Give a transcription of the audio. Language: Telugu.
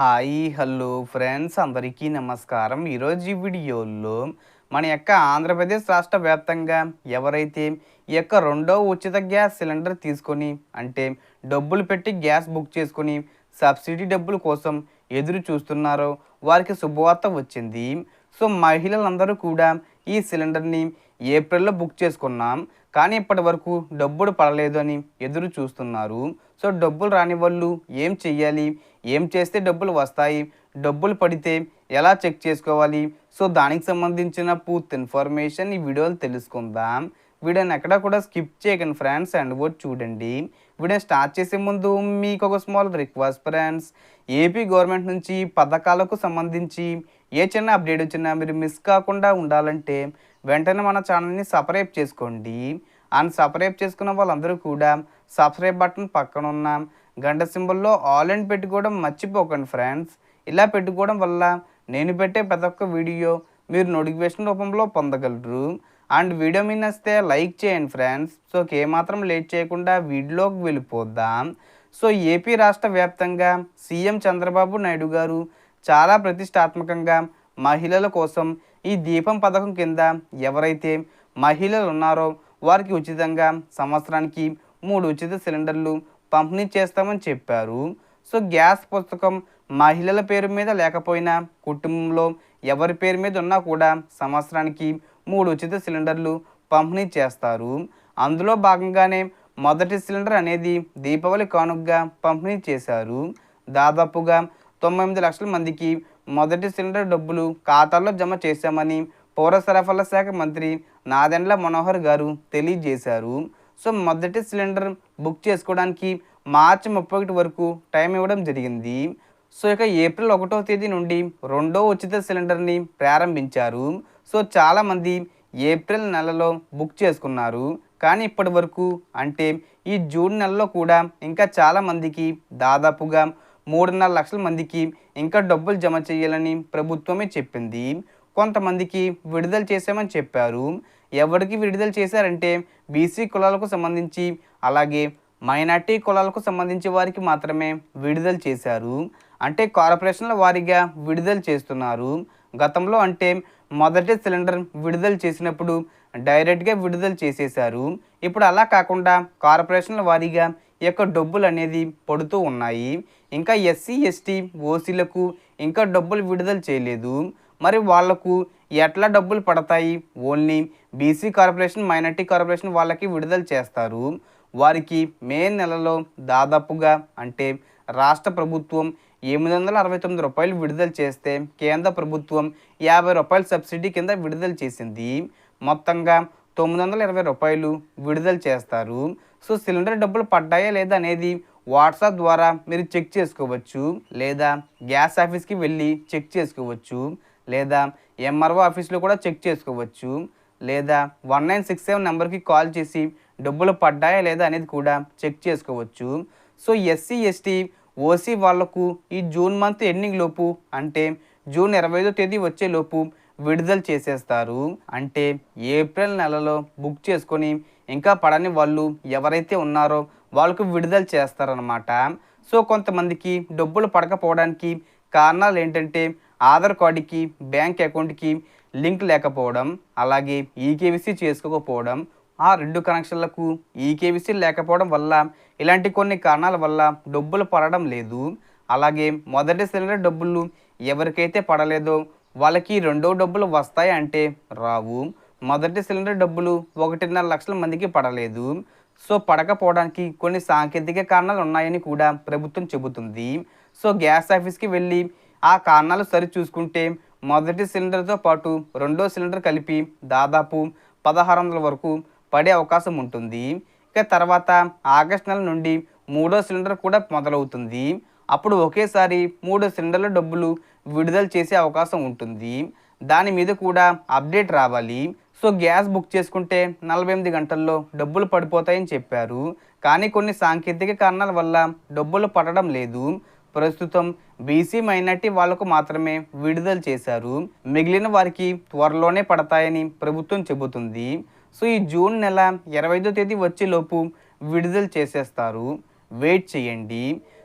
Hi hello friends. అందరికీ నమస్కారం. ఈరోజు ఈ వీడియోలో మన యొక్క ఆంధ్రప్రదేశ్ రాష్ట్ర వ్యాప్తంగా ఎవరైతే ఈ యొక్క రెండో ఉచిత గ్యాస్ సిలిండర్ తీసుకొని అంటే డబ్బులు పెట్టి గ్యాస్ బుక్ చేసుకొని సబ్సిడీ డబ్బుల కోసం ఎదురు చూస్తున్నారో వారికి శుభవార్త వచ్చింది. సో మహిళలందరూ కూడా ఈ సిలిండర్ని ఏప్రిల్లో బుక్ చేసుకున్నాం. కానీ ఇప్పటి వరకు డబ్బులు పడలేదు అని ఎదురు చూస్తున్నారు. సో డబ్బులు రాని వాళ్ళు ఏం చెయ్యాలి? ఏం చేస్తే డబ్బులు వస్తాయి? డబ్బులు పడితే ఎలా చెక్ చేసుకోవాలి? సో దానికి సంబంధించిన పూర్తి ఇన్ఫర్మేషన్ ఈ వీడియోలు తెలుసుకుందాం. వీడియోని ఎక్కడ కూడా స్కిప్ చేయకండి ఫ్రెండ్స్ అండ్ కూడా చూడండి. వీడియో స్టార్ట్ చేసే ముందు మీకు ఒక small request friends. AP government నుంచి పథకాలకు సంబంధించి ఏ చిన్న అప్డేట్ వచ్చినా మీరు మిస్ కాకుండా ఉండాలంటే వెంటనే మన ఛానల్ని సబ్స్క్రైబ్ చేసుకోండి. అండ్ సబ్స్క్రైబ్ చేసుకున్న వాళ్ళందరూ కూడా సబ్స్క్రైబ్ బటన్ పక్కన ఉన్న గంట సింబల్లో ఆల్ అండ్ పెట్టుకోవడం మర్చిపోకండి ఫ్రెండ్స్. ఇలా పెట్టుకోవడం వల్ల నేను పెట్టే ప్రతి ఒక్క వీడియో మీరు నోటిఫికేషన్ రూపంలో పొందగలరు. అండ్ వీడియో మీ నచ్చితే లైక్ చేయండి ఫ్రెండ్స్. సో ఏమాత్రం లేట్ చేయకుండా వీడియోకి వెళ్ళిపోద్దాం సో ఏపీ రాష్ట్ర వ్యాప్తంగా సీఎం చంద్రబాబు నాయుడు గారు చాలా ప్రతిష్టాత్మకంగా మహిళల కోసం ఈ దీపం పథకం కింద ఎవరైతే మహిళలు ఉన్నారో వారికి ఉచితంగా సంవత్సరానికి మూడు ఉచిత సిలిండర్లు పంపిణీ చేస్తామని చెప్పారు. సో గ్యాస్ పుస్తకం మహిళల పేరు మీద లేకపోయినా కుటుంబంలో ఎవరి పేరు మీద ఉన్నా కూడా సంవత్సరానికి మూడు ఉచిత సిలిండర్లు పంపిణీ చేస్తారు. అందులో భాగంగానే మొదటి సిలిండర్ అనేది దీపావళి కానుకగా పంపిణీ చేశారు. దాదాపుగా తొంభై ఎనిమిది లక్షల మందికి మొదటి సిలిండర్ డబ్బులు ఖాతాల్లో జమ చేశామని పౌర సరఫరాల శాఖ మంత్రి నాదెండ్ల మనోహర్ గారు తెలియజేశారు. సో మొదటి సిలిండర్ బుక్ చేసుకోవడానికి మార్చి ముప్పై ఒకటి వరకు టైం ఇవ్వడం జరిగింది. సో ఇక ఏప్రిల్ ఒకటో తేదీ నుండి రెండో ఉచిత సిలిండర్ని ప్రారంభించారు. సో చాలామంది ఏప్రిల్ నెలలో బుక్ చేసుకున్నారు. కానీ ఇప్పటి వరకు అంటే ఈ జూన్ నెలలో కూడా ఇంకా చాలామందికి దాదాపుగా మూడున్నర లక్షల మందికి ఇంకా డబ్బులు జమ చేయాలని ప్రభుత్వమే చెప్పింది. కొంతమందికి విడుదల చేశామని చెప్పారు. ఎవరికి విడుదల చేశారంటే బీసీ కులాలకు సంబంధించి అలాగే మైనార్టీ కులాలకు సంబంధించి వారికి మాత్రమే విడుదల చేశారు. అంటే కార్పొరేషన్ల వారీగా విడుదల చేస్తున్నారు. గతంలో అంటే మొదటి సిలిండర్ విడుదల చేసినప్పుడు డైరెక్ట్గా విడుదల చేసేశారు. ఇప్పుడు అలా కాకుండా కార్పొరేషన్ల వారీగా ఈ యొక్క డబ్బులు అనేది పడుతూ ఉన్నాయి. ఇంకా ఎస్సీ ఎస్టీ ఓసీలకు ఇంకా డబ్బులు విడుదల చేయలేదు. మరి వాళ్ళకు ఎట్లా డబ్బులు పడతాయి? Only BC corporation minority corporation వాళ్ళకి విడుదల చేస్తారు. వారికి మే నెలలో దాదాపుగా అంటే రాష్ట్ర ప్రభుత్వం ఎనిమిది వందల అరవై తొమ్మిది రూపాయలు విడుదల చేస్తే కేంద్ర ప్రభుత్వం యాభై రూపాయల సబ్సిడీ కింద విడుదల చేసింది. మొత్తంగా తొమ్మిది వందల ఇరవై రూపాయలు విడుదల చేస్తారు. సో సిలిండర్ డబ్బులు పడ్డాయా లేదా అనేది వాట్సాప్ ద్వారా మీరు చెక్ చేసుకోవచ్చు. లేదా గ్యాస్ ఆఫీస్కి వెళ్ళి చెక్ చేసుకోవచ్చు. లేదా ఎంఆర్ఓ ఆఫీస్లో కూడా చెక్ చేసుకోవచ్చు. లేదా వన్ నైన్ సిక్స్ సెవెన్ నెంబర్కి కాల్ చేసి డబ్బులు పడ్డాయా లేదా అనేది కూడా చెక్ చేసుకోవచ్చు. సో ఎస్సీ ఎస్టీ ఓసీ వాళ్ళకు ఈ జూన్ మంత్ ఎండింగ్ లోపు అంటే జూన్ ఇరవై ఐదో తేదీ వచ్చే లోపు విడుదల చేసేస్తారు. అంటే ఏప్రిల్ నెలలో బుక్ చేసుకొని ఇంకా పడని వాళ్ళు ఎవరైతే ఉన్నారో వాళ్ళకు విడుదల చేస్తారనమాట సో కొంతమందికి డబ్బులు పడకపోవడానికి కారణాలు ఏంటంటే ఆధార్ కార్డుకి బ్యాంక్ అకౌంట్కి లింక్ లేకపోవడం అలాగే ఈకేవీసీ చేసుకోకపోవడం ఆ రెండు కనెక్షన్లకు ఈకేవీసీ లేకపోవడం వల్ల ఇలాంటి కొన్ని కారణాల వల్ల డబ్బులు పడడం లేదు. అలాగే మొదటి సిలిండర్ డబ్బులు ఎవరికైతే పడలేదో వాళ్ళకి రెండో డబ్బులు వస్తాయి అంటే రావు. మొదటి సిలిండర్ డబ్బులు ఒకటిన్నర లక్షల మందికి పడలేదు. సో పడకపోవడానికి కొన్ని సాంకేతిక కారణాలు ఉన్నాయని కూడా ప్రభుత్వం చెబుతుంది. సో గ్యాస్ ఆఫీస్కి వెళ్ళి ఆ కారణాలు సరి చూసుకుంటే మొదటి సిలిండర్తో పాటు రెండో సిలిండర్ కలిపి దాదాపు పదహారు వందల వరకు పడే అవకాశం ఉంటుంది. ఇక తర్వాత ఆగస్ట్ నెల నుండి మూడో సిలిండర్ కూడా మొదలవుతుంది. అప్పుడు ఒకేసారి మూడు సిలిండర్ల డబ్బులు విడుదల చేసే అవకాశం ఉంటుంది. దాని మీద కూడా అప్డేట్ రావాలి. సో గ్యాస్ బుక్ చేసుకుంటే నలభై ఎనిమిది గంటల్లో డబ్బులు పడిపోతాయని చెప్పారు. కానీ కొన్ని సాంకేతిక కారణాల వల్ల డబ్బులు పడడం లేదు. ప్రస్తుతం బీసీ మైనార్టీ వాళ్ళకు మాత్రమే విడుదల చేశారు. మిగిలిన వారికి త్వరలోనే పడతాయని ప్రభుత్వం చెబుతుంది. సో ఈ జూన్ నెల ఇరవై ఐదో తేదీ వచ్చేలోపు విడుదల చేసేస్తారు. వెయిట్ చేయండి.